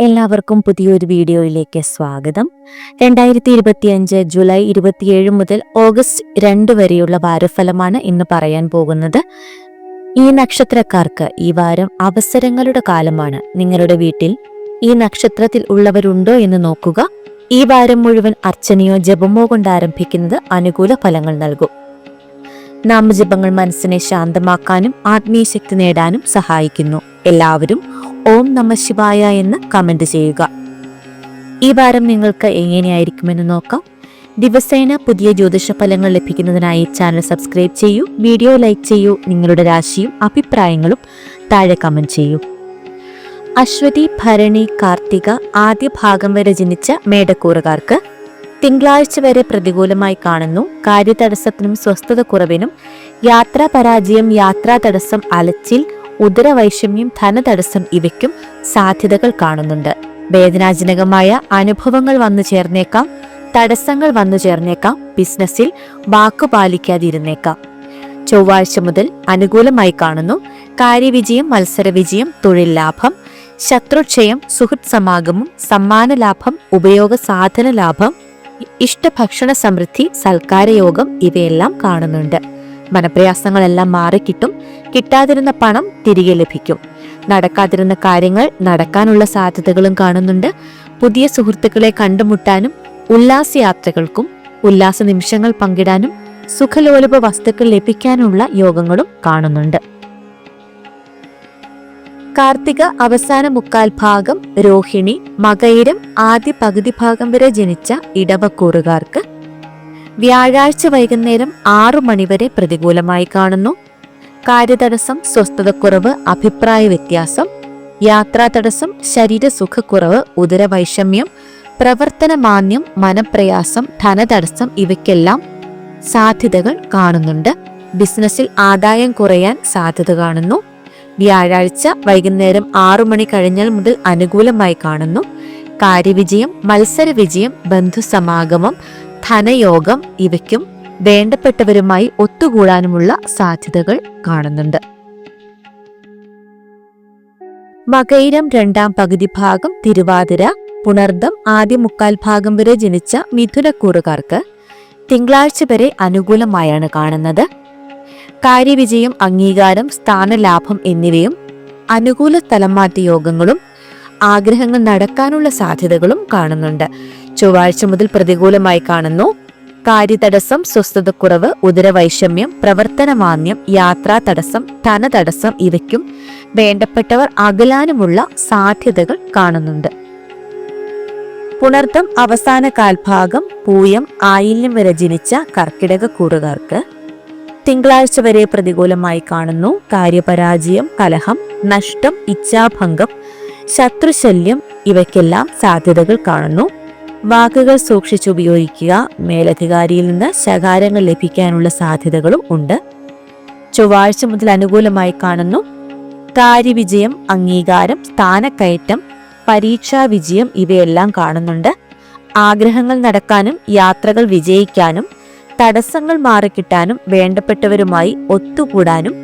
എല്ലാവർക്കും പുതിയൊരു വീഡിയോയിലേക്ക് സ്വാഗതം. രണ്ടായിരത്തി ഇരുപത്തിയഞ്ച് ജൂലൈ ഇരുപത്തിയേഴ് മുതൽ ഓഗസ്റ്റ് രണ്ട് വരെയുള്ള വാരഫലമാണ് ഇന്ന് പറയാൻ പോകുന്നത്. ഈ നക്ഷത്രക്കാർക്ക് ഈ വാരം അവസരങ്ങളുടെ കാലമാണ്. നിങ്ങളുടെ വീട്ടിൽ ഈ നക്ഷത്രത്തിൽ ഉള്ളവരുണ്ടോ എന്ന് നോക്കുക. ഈ വാരം മുഴുവൻ അർച്ചനയോ ജപമോ കൊണ്ട് ആരംഭിക്കുന്നത് അനുകൂല ഫലങ്ങൾ നൽകും. നാമജപങ്ങൾ മനസ്സിനെ ശാന്തമാക്കാനും ആത്മീയ ശക്തി നേടാനും സഹായിക്കുന്നു. എല്ലാവരും ഓം നമ ശിവായ എന്ന് കമന്റ് ചെയ്യുക. ഈ വാരം നിങ്ങൾക്ക് എങ്ങനെയായിരിക്കുമെന്ന് നോക്കാം. ദിവസേന പുതിയ ജ്യോതിഷ ഫലങ്ങൾ ലഭിക്കുന്നതിനായി ചാനൽ സബ്സ്ക്രൈബ് ചെയ്യൂ വീഡിയോ ലൈക്ക് ചെയ്യൂ നിങ്ങളുടെ രാശിയും അഭിപ്രായങ്ങളും താഴെ കമന്റ് ചെയ്യൂ. അശ്വതി ഭരണി കാർത്തിക ആദ്യ ഭാഗം വരെ ജനിച്ച മേടക്കൂറുകാർക്ക് തിങ്കളാഴ്ച വരെ പ്രതികൂലമായി കാണുന്നു. കാര്യതടസ്സത്തിനും സ്വസ്ഥത കുറവിനും യാത്രാ പരാജയം യാത്രാ തടസ്സം അലച്ചിൽ ഉദരവൈഷമ്യം ധനതടസ്സം ഇവയ്ക്കും സാധ്യതകൾ കാണുന്നുണ്ട്. വേദനാജനകമായ അനുഭവങ്ങൾ വന്നു ചേർന്നേക്കാം തടസ്സങ്ങൾ വന്നു ചേർന്നേക്കാം ബിസിനസ്സിൽ വാക്കു പാലിക്കാതിരുന്നേക്കാം. ചൊവ്വാഴ്ച മുതൽ അനുകൂലമായി കാണുന്നു കാര്യവിജയം മത്സരവിജയം തൊഴിൽ ലാഭം ശത്രുക്ഷയം സുഹൃത് സമാഗമം സമ്മാന ലാഭം ഉപയോഗ സാധന ലാഭം ഇഷ്ടഭക്ഷണ സമൃദ്ധി സൽക്കാരയോഗം ഇവയെല്ലാം കാണുന്നുണ്ട്. മനപ്രയാസങ്ങളെല്ലാം മാറിക്കിട്ടും കിട്ടാതിരുന്ന പണം തിരികെ ലഭിക്കും. നടക്കാതിരുന്ന കാര്യങ്ങൾ നടക്കാനുള്ള സാധ്യതകളും കാണുന്നുണ്ട്. പുതിയ സുഹൃത്തുക്കളെ കണ്ടുമുട്ടാനും ഉല്ലാസയാത്രകൾക്കും ഉല്ലാസ നിമിഷങ്ങൾ പങ്കിടാനും സുഖലോലുപ വസ്തുക്കൾ ലഭിക്കാനുള്ള യോഗങ്ങളും കാണുന്നുണ്ട്. കാർത്തിക അവസാന മുക്കാൽ ഭാഗം രോഹിണി മകയിരം ആദ്യ പകുതി ഭാഗം വരെ ജനിച്ച ഇടവക്കൂറുകാർക്ക് വ്യാഴാഴ്ച വൈകുന്നേരം ആറു മണിവരെ പ്രതികൂലമായി കാണുന്നു. കാര്യതടസ്സം സ്വസ്ഥതക്കുറവ് അഭിപ്രായ വ്യത്യാസം യാത്രാ തടസ്സം ശരീരസുഖക്കുറവ് ഉദരവൈഷമ്യം പ്രവർത്തന മാന്യം മനപ്രയാസം ധനതടസ്സം ഇവയ്ക്കെല്ലാം സാധ്യതകൾ കാണുന്നുണ്ട്. ബിസിനസ്സിൽ ആദായം കുറയാൻ സാധ്യത കാണുന്നു. വ്യാഴാഴ്ച വൈകുന്നേരം ആറു മണി കഴിഞ്ഞാൽ മുതൽ അനുകൂലമായി കാണുന്നു. കാര്യവിജയം മത്സര വിജയം ബന്ധുസമാഗമം ധനയോഗം ഇവയ്ക്കും വേണ്ടപ്പെട്ടവരുമായി ഒത്തുകൂടാനുമുള്ള സാധ്യതകൾ കാണുന്നുണ്ട്. മകൈരം രണ്ടാം പകുതി ഭാഗം തിരുവാതിര പുണർദം ആദ്യ മുക്കാൽ ഭാഗം വരെ ജനിച്ച മിഥുനക്കൂറുകാർക്ക് തിങ്കളാഴ്ച വരെ അനുകൂലമായാണ് കാണുന്നത്. കാര്യവിജയം അംഗീകാരം സ്ഥാനലാഭം എന്നിവയും അനുകൂല സ്ഥലം യോഗങ്ങളും ആഗ്രഹങ്ങൾ നടക്കാനുള്ള സാധ്യതകളും കാണുന്നുണ്ട്. ചൊവ്വാഴ്ച മുതൽ പ്രതികൂലമായി കാണുന്നു. കാര്യതടസ്സം സ്വസ്ഥതക്കുറവ് ഉദരവൈഷമ്യം പ്രവർത്തനമാന്യം യാത്രാ തടസ്സം ധനതടസ്സം ഇവയ്ക്കും വേണ്ടപ്പെട്ടവർ അകലാനുമുള്ള സാധ്യതകൾ കാണുന്നുണ്ട്. പുണർത്തം അവസാന കാൽഭാഗം പൂയം ആയില്യം വരെ ജനിച്ച കർക്കിടക കൂറുകാർക്ക് തിങ്കളാഴ്ച വരെ പ്രതികൂലമായി കാണുന്നു. കാര്യപരാജയം കലഹം നഷ്ടം ഇച്ഛാഭംഗം ശത്രുശല്യം ഇവയ്ക്കെല്ലാം സാധ്യതകൾ കാണുന്നു. വാക്കുകൾ സൂക്ഷിച്ചുപയോഗിക്കുക മേലധികാരിയിൽ നിന്ന് ശകാരങ്ങൾ ലഭിക്കാനുള്ള സാധ്യതകളും ഉണ്ട്. ചൊവ്വാഴ്ച മുതൽ അനുകൂലമായി കാണുന്നു. കാര്യവിജയം അംഗീകാരം സ്ഥാനക്കയറ്റം പരീക്ഷാ വിജയം ഇവയെല്ലാം കാണുന്നുണ്ട്. ആഗ്രഹങ്ങൾ നടക്കാനും യാത്രകൾ വിജയിക്കാനും തടസ്സങ്ങൾ മാറിക്കിട്ടാനും വേണ്ടപ്പെട്ടവരുമായി ഒത്തുകൂടാനും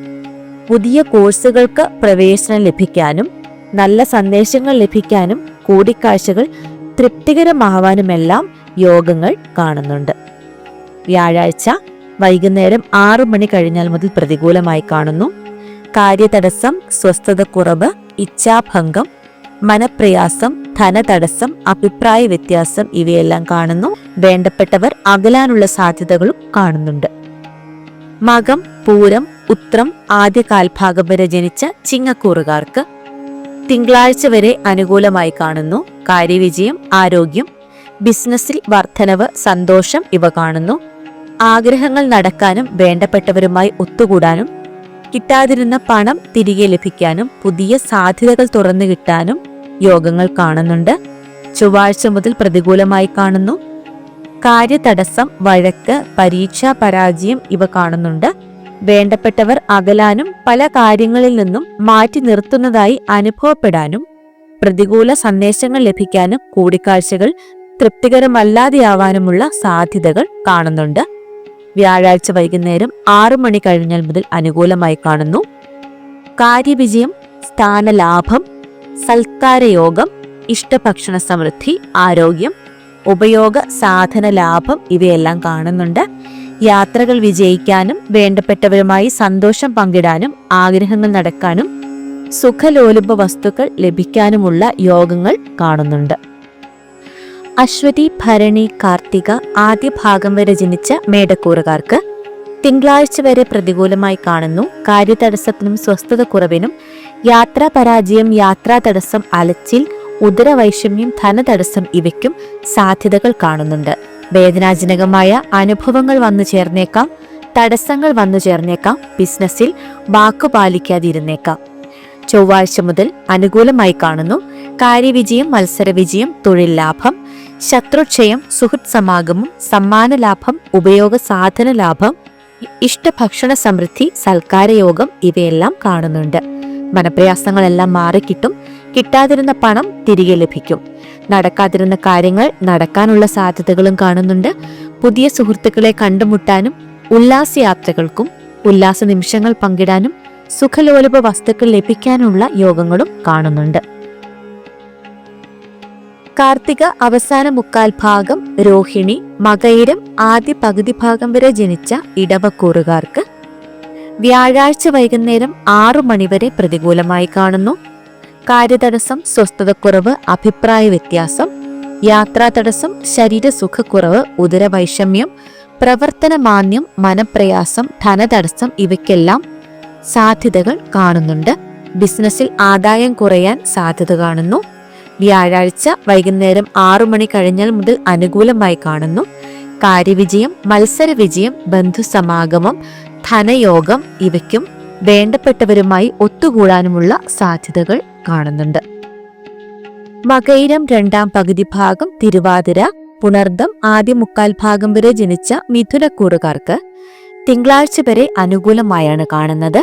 പുതിയ കോഴ്സുകൾക്ക് പ്രവേശനം ലഭിക്കാനും നല്ല സന്ദേശങ്ങൾ ലഭിക്കാനും കൂടിക്കാഴ്ചകൾ തൃപ്തികരമാവാനുമെല്ലാം യോഗങ്ങൾ കാണുന്നുണ്ട്. വ്യാഴാഴ്ച വൈകുന്നേരം ആറു മണി കഴിഞ്ഞാൽ മുതൽ പ്രതികൂലമായി കാണുന്നു. കാര്യതടസ്സം സ്വസ്ഥതക്കുറവ് ഇച്ഛാഭംഗം മനപ്രയാസം ധനതടസ്സം അഭിപ്രായ വ്യത്യാസം ഇവയെല്ലാം കാണുന്നു. വേണ്ടപ്പെട്ടവർ അകലാനുള്ള സാധ്യതകളും കാണുന്നുണ്ട്. മകം പൂരം ഉത്രം ആദ്യ കാൽഭാഗം വരെ ജനിച്ച ചിങ്ങക്കൂറുകാർക്ക് തിങ്കളാഴ്ച വരെ അനുകൂലമായി കാണുന്നു. കാര്യവിജയം ആരോഗ്യം ബിസിനസ്സിൽ വർധനവ് സന്തോഷം ഇവ കാണുന്നു. ആഗ്രഹങ്ങൾ നടക്കാനും വേണ്ടപ്പെട്ടവരുമായി ഒത്തുകൂടാനും കിട്ടാതിരുന്ന പണം തിരികെ ലഭിക്കാനും പുതിയ സാധ്യതകൾ തുറന്നു കിട്ടാനും യോഗങ്ങൾ കാണുന്നുണ്ട്. ചൊവ്വാഴ്ച മുതൽ പ്രതികൂലമായി കാണുന്നു. കാര്യതടസ്സം വഴക്ക് പരീക്ഷാ പരാജയം ഇവ കാണുന്നുണ്ട്. വേണ്ടപ്പെട്ടവർ അകലാനും പല കാര്യങ്ങളിൽ നിന്നും മാറ്റി നിർത്തുന്നതായി അനുഭവപ്പെടാനും പ്രതികൂല സന്ദേശങ്ങൾ ലഭിക്കാനും കൂടിക്കാഴ്ചകൾ തൃപ്തികരമല്ലാതെയാവാനുമുള്ള സാധ്യതകൾ കാണുന്നുണ്ട്. വ്യാഴാഴ്ച വൈകുന്നേരം ആറു മണി കഴിഞ്ഞാൽ മുതൽ അനുകൂലമായി കാണുന്നു. കാര്യവിജയം സ്ഥാനലാഭം സൽക്കാരയോഗം ഇഷ്ടഭക്ഷണ സമൃദ്ധി ആരോഗ്യം ഉപയോഗ സാധന ലാഭം ഇവയെല്ലാം കാണുന്നുണ്ട്. യാത്രകൾ വിജയിക്കാനും വേണ്ടപ്പെട്ടവരുമായി സന്തോഷം പങ്കിടാനും ആഗ്രഹങ്ങൾ നടക്കാനും സുഖലോലുപ വസ്തുക്കൾ ലഭിക്കാനുമുള്ള യോഗങ്ങൾ കാണുന്നുണ്ട്. അശ്വതി ഭരണി കാർത്തിക ആദ്യ ഭാഗം വരെ ജനിച്ച മേടക്കൂറുകാർക്ക് തിങ്കളാഴ്ച വരെ പ്രതികൂലമായി കാണുന്നു. കാര്യതടസ്സത്തിനും സ്വസ്ഥത കുറവിനും യാത്രാ പരാജയം യാത്രാ തടസ്സം അലച്ചിൽ ഉദരവൈഷമ്യം ധനതടസ്സം ഇവയ്ക്കും സാധ്യതകൾ കാണുന്നുണ്ട്. വേദനാജനകമായ അനുഭവങ്ങൾ വന്നു ചേർന്നേക്കാം തടസ്സങ്ങൾ വന്നു ചേർന്നേക്കാം ബിസിനസ്സിൽ വാക്കു പാലിക്കാതിരുന്നേക്കാം. ചൊവ്വാഴ്ച മുതൽ അനുകൂലമായി കാണുന്നു കാര്യവിജയം മത്സരവിജയം തൊഴിൽ ലാഭം ശത്രുക്ഷയം സുഹൃത് സമാഗമം സമ്മാന ലാഭം ഉപയോഗ സാധന ലാഭം ഇഷ്ടഭക്ഷണ സമൃദ്ധി സൽക്കാരയോഗം ഇവയെല്ലാം കാണുന്നുണ്ട്. മനപ്രയാസങ്ങളെല്ലാം മാറിക്കിട്ടും കിട്ടാതിരുന്ന പണം തിരികെ ലഭിക്കും. നടക്കാതിരുന്ന കാര്യങ്ങൾ നടക്കാനുള്ള സാധ്യതകളും കാണുന്നുണ്ട്. പുതിയ സുഹൃത്തുക്കളെ കണ്ടുമുട്ടാനും ഉല്ലാസയാത്രകൾക്കും ഉല്ലാസ നിമിഷങ്ങൾ പങ്കിടാനും സുഖലോലുപ വസ്തുക്കൾ ലഭിക്കാനുള്ള യോഗങ്ങളും കാണുന്നുണ്ട്. കാർത്തിക അവസാന മുക്കാൽ ഭാഗം രോഹിണി മകയിരം ആദ്യ പകുതി ഭാഗം വരെ ജനിച്ച ഇടവക്കൂറുകാർക്ക് വ്യാഴാഴ്ച വൈകുന്നേരം ആറു മണിവരെ പ്രതികൂലമായി കാണുന്നു. കാര്യതടസ്സം സ്വസ്ഥതക്കുറവ് അഭിപ്രായ വ്യത്യാസം യാത്രാ തടസ്സം ശരീരസുഖക്കുറവ് ഉദരവൈഷമ്യം പ്രവർത്തന മാന്യം മനപ്രയാസം ധനതടസ്സം ഇവയ്ക്കെല്ലാം സാധ്യതകൾ കാണുന്നുണ്ട്. ബിസിനസ്സിൽ ആദായം കുറയാൻ സാധ്യത കാണുന്നു. വ്യാഴാഴ്ച വൈകുന്നേരം ആറു മണി കഴിഞ്ഞാൽ മുതൽ അനുകൂലമായി കാണുന്നു. കാര്യവിജയം മത്സര വിജയം ബന്ധുസമാഗമം ധനയോഗം ഇവയ്ക്കും വേണ്ടപ്പെട്ടവരുമായി ഒത്തുകൂടാനുമുള്ള സാധ്യതകൾ കാണുന്നുണ്ട്. മകൈരം രണ്ടാം പകുതി ഭാഗം തിരുവാതിര പുണർദം ആദ്യ മുക്കാൽ ഭാഗം വരെ ജനിച്ച മിഥുനക്കൂറുകാർക്ക് തിങ്കളാഴ്ച വരെ അനുകൂലമായാണ് കാണുന്നത്.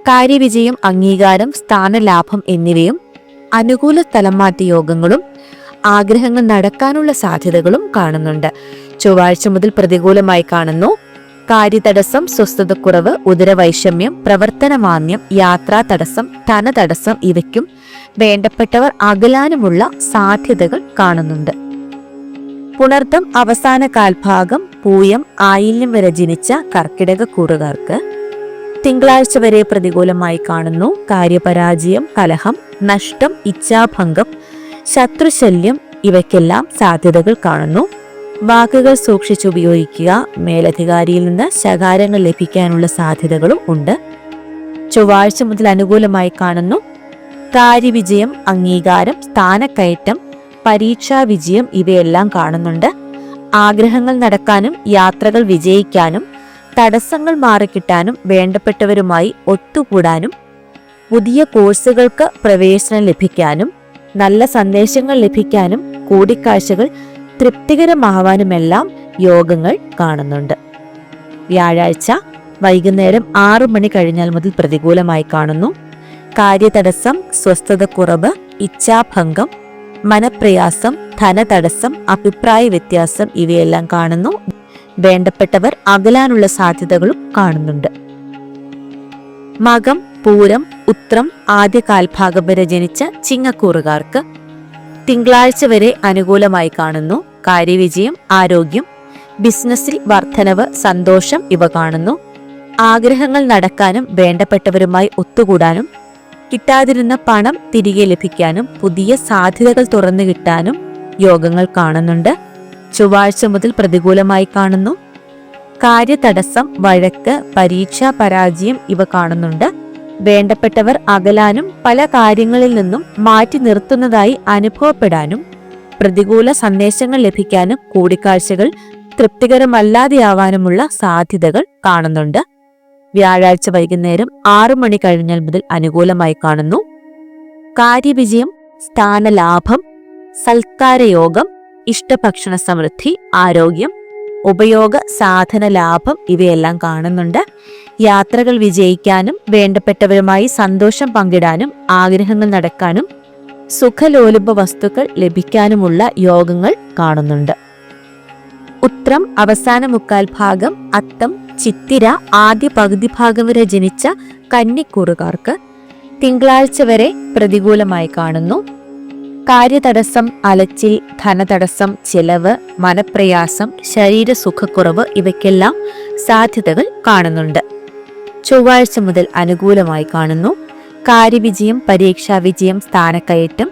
കാര്യവിജയം അംഗീകാരം സ്ഥാനലാഭം എന്നിവയും അനുകൂല സ്ഥലംമാറ്റ യോഗങ്ങളും ആഗ്രഹങ്ങൾ നടക്കാനുള്ള സാധ്യതകളും കാണുന്നുണ്ട്. ചൊവ്വാഴ്ച മുതൽ പ്രതികൂലമായി കാണുന്നു. കാര്യതടസ്സം സ്വസ്ഥതക്കുറവ് ഉദരവൈഷമ്യം പ്രവർത്തനമാന്യം യാത്രാ തടസ്സം ധനതടസ്സം ഇവയ്ക്കും വേണ്ടപ്പെട്ടവർ അകലാനുമുള്ള സാധ്യതകൾ കാണുന്നുണ്ട്. പുണർത്തം അവസാന കാൽഭാഗം പൂയം ആയില്യം വരെ ജനിച്ച കർക്കിടക കൂറുകാർക്ക് തിങ്കളാഴ്ച വരെ പ്രതികൂലമായി കാണുന്നു. കാര്യപരാജയം കലഹം നഷ്ടം ഇച്ഛാഭംഗം ശത്രുശല്യം ഇവയ്ക്കെല്ലാം സാധ്യതകൾ കാണുന്നു. വാക്കുകൾ സൂക്ഷിച്ചുപയോഗിക്കുക. മേലധികാരിയിൽ നിന്ന് ശകാരങ്ങൾ ലഭിക്കാനുള്ള സാധ്യതകളും ഉണ്ട്. ചൊവ്വാഴ്ച മുതൽ അനുകൂലമായി കാണുന്നു. കാര്യവിജയം അംഗീകാരം സ്ഥാനക്കയറ്റം പരീക്ഷാ വിജയം ഇവയെല്ലാം കാണുന്നുണ്ട്. ആഗ്രഹങ്ങൾ നടക്കാനും യാത്രകൾ വിജയിക്കാനും തടസ്സങ്ങൾ മാറിക്കിട്ടാനും വേണ്ടപ്പെട്ടവരുമായി ഒത്തുകൂടാനും പുതിയ കോഴ്സുകൾക്ക് പ്രവേശനം ലഭിക്കാനും നല്ല സന്ദേശങ്ങൾ ലഭിക്കാനും കൂടിക്കാഴ്ചകൾ തൃപ്തികരമാവാനുമെല്ലാം യോഗങ്ങൾ കാണുന്നുണ്ട്. വ്യാഴാഴ്ച വൈകുന്നേരം ആറു മണി കഴിഞ്ഞാൽ മുതൽ പ്രതികൂലമായി കാണുന്നു. കാര്യതടസ്സം സ്വസ്ഥതക്കുറവ് ഇച്ഛാഭംഗം മനപ്രയാസം ധനതടസ്സം അഭിപ്രായ വ്യത്യാസം ഇവയെല്ലാം കാണുന്നു. വേണ്ടപ്പെട്ടവർ അകലാനുള്ള സാധ്യതകളും കാണുന്നുണ്ട്. മകം പൂരം ഉത്രം ആദ്യ കാൽഭാഗം വരെ ജനിച്ച ചിങ്ങക്കൂറുകാർക്ക് തിങ്കളാഴ്ച വരെ അനുകൂലമായി കാണുന്നു. കാര്യവിജയം ആരോഗ്യം ബിസിനസ്സിൽ വർധനവ് സന്തോഷം ഇവ കാണുന്നു. ആഗ്രഹങ്ങൾ നടക്കാനും വേണ്ടപ്പെട്ടവരുമായി ഒത്തുകൂടാനും കിട്ടാതിരുന്ന പണം തിരികെ ലഭിക്കാനും പുതിയ സാധ്യതകൾ തുറന്നു കിട്ടാനും യോഗങ്ങൾ കാണുന്നുണ്ട്. ചൊവ്വാഴ്ച മുതൽ പ്രതികൂലമായി കാണുന്നു. കാര്യതടസ്സം വഴക്ക് പരീക്ഷാ പരാജയം ഇവ കാണുന്നുണ്ട്. വേണ്ടപ്പെട്ടവർ അകലാനും പല കാര്യങ്ങളിൽ നിന്നും മാറ്റി നിർത്തുന്നതായി അനുഭവപ്പെടാനും പ്രതികൂല സന്ദേശങ്ങൾ ലഭിക്കാനും കൂടിക്കാഴ്ചകൾ തൃപ്തികരമല്ലാതെയാവാനുമുള്ള സാധ്യതകൾ കാണുന്നുണ്ട്. വ്യാഴാഴ്ച വൈകുന്നേരം ആറു മണി കഴിഞ്ഞാൽ മുതൽ അനുകൂലമായി കാണുന്നു. കാര്യവിജയം സ്ഥാനലാഭം സൽക്കാരയോഗം ഇഷ്ടഭക്ഷണ സമൃദ്ധി ആരോഗ്യം ഉപയോഗ സാധന ലാഭം ഇവയെല്ലാം കാണുന്നുണ്ട്. യാത്രകൾ വിജയിക്കാനും വേണ്ടപ്പെട്ടവരുമായി സന്തോഷം പങ്കിടാനും ആഗ്രഹങ്ങൾ നടക്കാനും സുഖലോലുപ വസ്തുക്കൾ ലഭിക്കാനുമുള്ള യോഗങ്ങൾ കാണുന്നുണ്ട്. ഉത്രം അവസാന മുക്കാൽ ഭാഗം അത്തം ചിത്തിര ആദ്യ പകുതി ഭാഗം വരെ ജനിച്ച കന്നിക്കൂറുകാർക്ക് തിങ്കളാഴ്ച വരെ പ്രതികൂലമായി കാണുന്നു. കാര്യതടസ്സം അലച്ചിൽ ധനതടസ്സം ചെലവ് മനപ്രയാസം ശരീരസുഖക്കുറവ് ഇവയ്ക്കെല്ലാം സാധ്യതകൾ കാണുന്നുണ്ട്. ചൊവ്വാഴ്ച മുതൽ അനുകൂലമായി കാണുന്നു. കാര്യവിജയം പരീക്ഷാ വിജയം സ്ഥാനക്കയറ്റം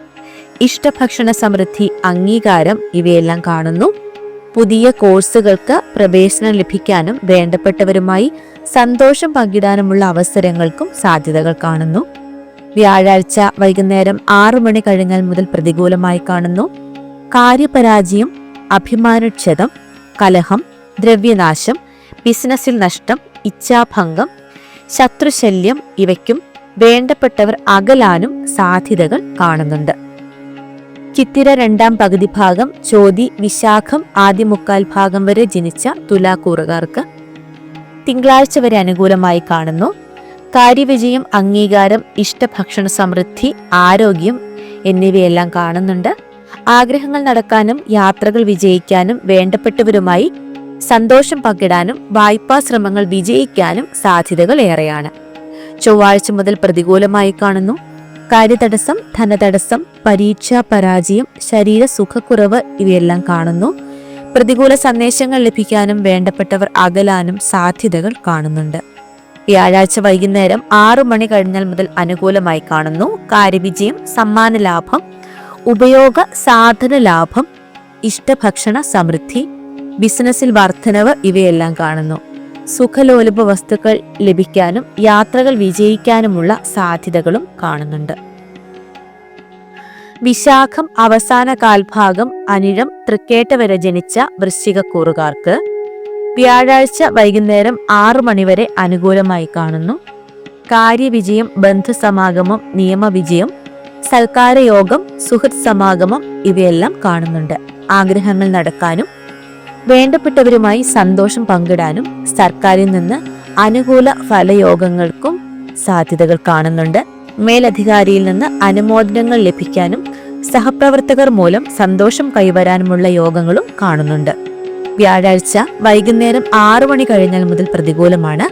ഇഷ്ടഭക്ഷണ സമൃദ്ധി അംഗീകാരം ഇവയെല്ലാം കാണുന്നു. പുതിയ കോഴ്സുകൾക്ക് പ്രവേശനം ലഭിക്കാനും വേണ്ടപ്പെട്ടവരുമായി സന്തോഷം പങ്കിടാനുമുള്ള അവസരങ്ങൾക്കും സാധ്യതകൾ കാണുന്നു. വ്യാഴാഴ്ച വൈകുന്നേരം ആറു മണി കഴിഞ്ഞാൽ മുതൽ പ്രതികൂലമായി കാണുന്നു. കാര്യപരാജയം അഭിമാനക്ഷതം കലഹം ദ്രവ്യനാശം ബിസിനസ്സിൽ നഷ്ടം ഇച്ഛാഭംഗം ശത്രുശല്യം ഇവയ്ക്കും വേണ്ടപ്പെട്ടവർ അകലാനും സാധ്യതകൾ കാണുന്നുണ്ട്. ചിത്തിര രണ്ടാം പകുതി ഭാഗം ചോതി വിശാഖം ആദ്യ മുക്കാൽ ഭാഗം വരെ ജനിച്ച തുലാക്കൂറുകാർക്ക് തിങ്കളാഴ്ച വരെ അനുകൂലമായി കാണുന്നു. കാര്യവിജയം അംഗീകാരം ഇഷ്ടഭക്ഷണ സമൃദ്ധി ആരോഗ്യം എന്നിവയെല്ലാം കാണുന്നുണ്ട്. ആഗ്രഹങ്ങൾ നടക്കാനും യാത്രകൾ വിജയിക്കാനും വേണ്ടപ്പെട്ടവരുമായി സന്തോഷം പങ്കിടാനും വായ്പാ ശ്രമങ്ങൾ വിജയിക്കാനും സാധ്യതകൾ ഏറെയാണ് ചൊവ്വാഴ്ച മുതൽ പ്രതികൂലമായി കാണുന്നു. കാര്യതടസ്സം ധനതടസ്സം പരീക്ഷാ പരാജയം ശരീര സുഖക്കുറവ് ഇവയെല്ലാം കാണുന്നു. പ്രതികൂല സന്ദേശങ്ങൾ ലഭിക്കാനും വേണ്ടപ്പെട്ടവർ അകലാനും സാധ്യതകൾ കാണുന്നുണ്ട്. വ്യാഴാഴ്ച വൈകുന്നേരം ആറു മണി കഴിഞ്ഞാൽ മുതൽ അനുകൂലമായി കാണുന്നു. കാര്യവിജയം സമ്മാന ലാഭം ഉപയോഗ സാധന ലാഭം ഇഷ്ടഭക്ഷണ സമൃദ്ധി ബിസിനസ്സിൽ വർധനവ് ഇവയെല്ലാം കാണുന്നു. സുഖലോലുപ വസ്തുക്കൾ ലഭിക്കാനും യാത്രകൾ വിജയിക്കാനുമുള്ള സാധ്യതകളും കാണുന്നുണ്ട്. വിശാഖം അവസാന കാൽഭാഗം അനിഴം തൃക്കേട്ട വരെ ജനിച്ച വൃശ്ചികക്കൂറുകാർക്ക് വ്യാഴാഴ്ച വൈകുന്നേരം ആറു മണിവരെ അനുകൂലമായി കാണുന്നു. കാര്യവിജയം ബന്ധുസമാഗമം നിയമവിജയം സൽക്കാരയോഗം സുഹൃത് സമാഗമം ഇവയെല്ലാം കാണുന്നുണ്ട്. ആഗ്രഹങ്ങൾ നടക്കാനും വേണ്ടപ്പെട്ടവരുമായി സന്തോഷം പങ്കിടാനും സർക്കാരിൽ നിന്ന് അനുകൂല ഫലയോഗങ്ങൾക്കും സാധ്യതകൾ കാണുന്നുണ്ട്. മേലധികാരിയിൽ നിന്ന് അനുമോദനങ്ങൾ ലഭിക്കാനും സഹപ്രവർത്തകർ മൂലം സന്തോഷം കൈവരാനുമുള്ള യോഗങ്ങളും കാണുന്നുണ്ട്. വ്യാഴാഴ്ച വൈകുന്നേരം ആറു മണി കഴിഞ്ഞാൽ മുതൽ പ്രതികൂലമാണ്.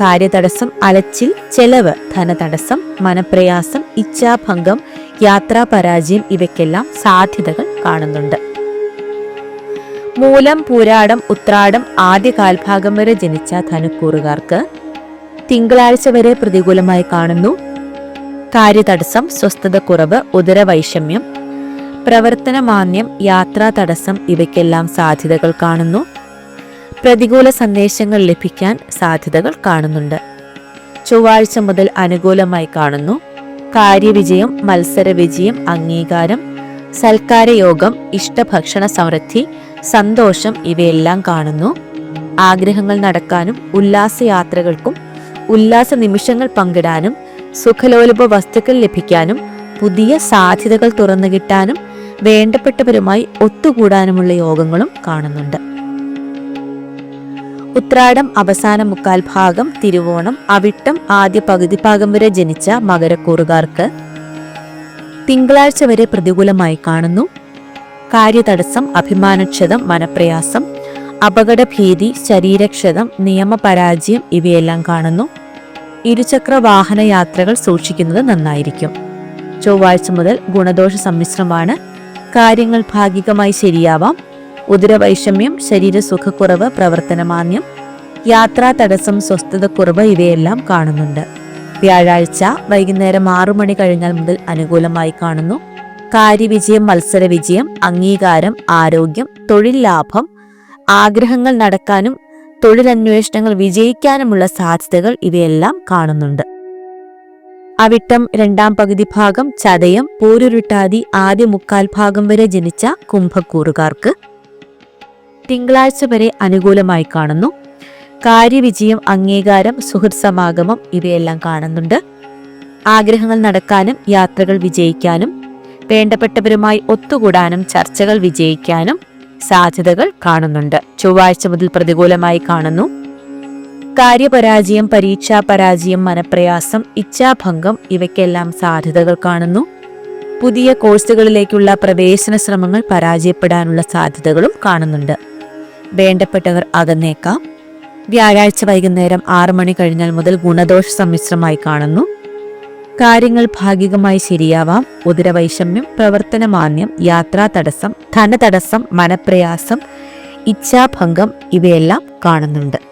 കാര്യതടസ്സം അലച്ചിൽ ചെലവ് ധനതടസ്സം മനപ്രയാസം ഇച്ഛാഭംഗം യാത്രാ പരാജയം ഇവയ്ക്കെല്ലാം സാധ്യതകൾ കാണുന്നുണ്ട്. മൂലം പൂരാടം ഉത്രാടം ആദ്യ കാൽഭാഗം വരെ ജനിച്ച ധനുക്കൂറുകാർക്ക് തിങ്കളാഴ്ച വരെ പ്രതികൂലമായി കാണുന്നു. കാര്യതടസ്സം സ്വസ്ഥതക്കുറവ് ഉദരവൈഷമ്യം പ്രവർത്തനമാന്യം യാത്രാ തടസ്സം ഇവയ്ക്കെല്ലാം സാധ്യതകൾ കാണുന്നു. പ്രതികൂല സന്ദേശങ്ങൾ ലഭിക്കാൻ സാധ്യതകൾ കാണുന്നുണ്ട്. ചൊവ്വാഴ്ച മുതൽ അനുകൂലമായി കാണുന്നു. കാര്യവിജയം മത്സരവിജയം അംഗീകാരം സൽക്കാരയോഗം ഇഷ്ടഭക്ഷണ സമൃദ്ധി സന്തോഷം ഇവയെല്ലാം കാണുന്നു. ആഗ്രഹങ്ങൾ നടക്കാനും ഉല്ലാസയാത്രകൾക്കും ഉല്ലാസ നിമിഷങ്ങൾ പങ്കിടാനും സുഖലോലുപ വസ്തുക്കൾ ലഭിക്കാനും പുതിയ സാധ്യതകൾ തുറന്നു കിട്ടാനും വേണ്ടപ്പെട്ടവരുമായി ഒത്തുകൂടാനുമുള്ള യോഗങ്ങളും കാണുന്നുണ്ട്. ഉത്രാടം അവസാന മുക്കാൽ ഭാഗം തിരുവോണം അവിട്ടം ആദ്യ പകുതി ഭാഗം വരെ ജനിച്ച മകരക്കൂറുകാർക്ക് തിങ്കളാഴ്ച വരെ പ്രതികൂലമായി കാണുന്നു. കാര്യതടസ്സം അഭിമാനക്ഷതം മനപ്രയാസം അപകടഭീതി ശരീരക്ഷതം നിയമപരാജയം ഇവയെല്ലാം കാണുന്നു. ഇരുചക്ര വാഹന യാത്രകൾ സൂക്ഷിക്കുന്നത് നന്നായിരിക്കും. ചൊവ്വാഴ്ച മുതൽ ഗുണദോഷ സമ്മിശ്രമാണ്. കാര്യങ്ങൾ ഭാഗികമായി ശരിയാവാം. ഉദരവൈഷമ്യം ശരീരസുഖക്കുറവ് പ്രവർത്തനമാന്യം യാത്രാ തടസ്സം സ്വസ്ഥതക്കുറവ് ഇവയെല്ലാം കാണുന്നുണ്ട്. വ്യാഴാഴ്ച വൈകുന്നേരം ആറു മണി കഴിഞ്ഞാൽ മുതൽ അനുകൂലമായി കാണുന്നു. കാര്യവിജയം മത്സര വിജയം അംഗീകാരം ആരോഗ്യം തൊഴിൽ ലാഭം ആഗ്രഹങ്ങൾ നടക്കാനും തൊഴിലന്വേഷണങ്ങൾ വിജയിക്കാനുമുള്ള സാധ്യതകൾ ഇവയെല്ലാം കാണുന്നുണ്ട്. അവിട്ടം രണ്ടാം പകുതി ഭാഗം ചതയം പൂരുരുട്ടാതി ആദ്യ മുക്കാൽ ഭാഗം വരെ ജനിച്ച കുംഭക്കൂറുകാർക്ക് തിങ്കളാഴ്ച വരെ അനുകൂലമായി കാണുന്നു. കാര്യവിജയം അംഗീകാരം സുഹൃത് സമാഗമം ഇവയെല്ലാം കാണുന്നുണ്ട്. ആഗ്രഹങ്ങൾ നടക്കാനും യാത്രകൾ വിജയിക്കാനും വേണ്ടപ്പെട്ടവരുമായി ഒത്തുകൂടാനും ചർച്ചകൾ വിജയിക്കാനും സാധ്യതകൾ കാണുന്നുണ്ട്. ചൊവ്വാഴ്ച മുതൽ പ്രതികൂലമായി കാണുന്നു. കാര്യപരാജയം പരീക്ഷാ പരാജയം മനപ്രയാസം ഇച്ഛാഭംഗം ഇവയ്ക്കെല്ലാം സാധ്യതകൾ കാണുന്നു. പുതിയ കോഴ്സുകളിലേക്കുള്ള പ്രവേശന ശ്രമങ്ങൾ പരാജയപ്പെടാനുള്ള സാധ്യതകളും കാണുന്നുണ്ട്. വേണ്ടപ്പെട്ടവർ അകന്നേക്കാം. വ്യാഴാഴ്ച വൈകുന്നേരം ആറു മണി കഴിഞ്ഞാൽ മുതൽ ഗുണദോഷ സമ്മിശ്രമായി കാണുന്നു. കാര്യങ്ങൾ ഭാഗികമായി ശരിയാവാം. ഉദരവൈഷമ്യം പ്രവർത്തനമാന്യം യാത്രാ തടസ്സം ധനതടസ്സം മനപ്രയാസം ഇച്ഛാഭംഗം ഇവയെല്ലാം കാണുന്നുണ്ട്.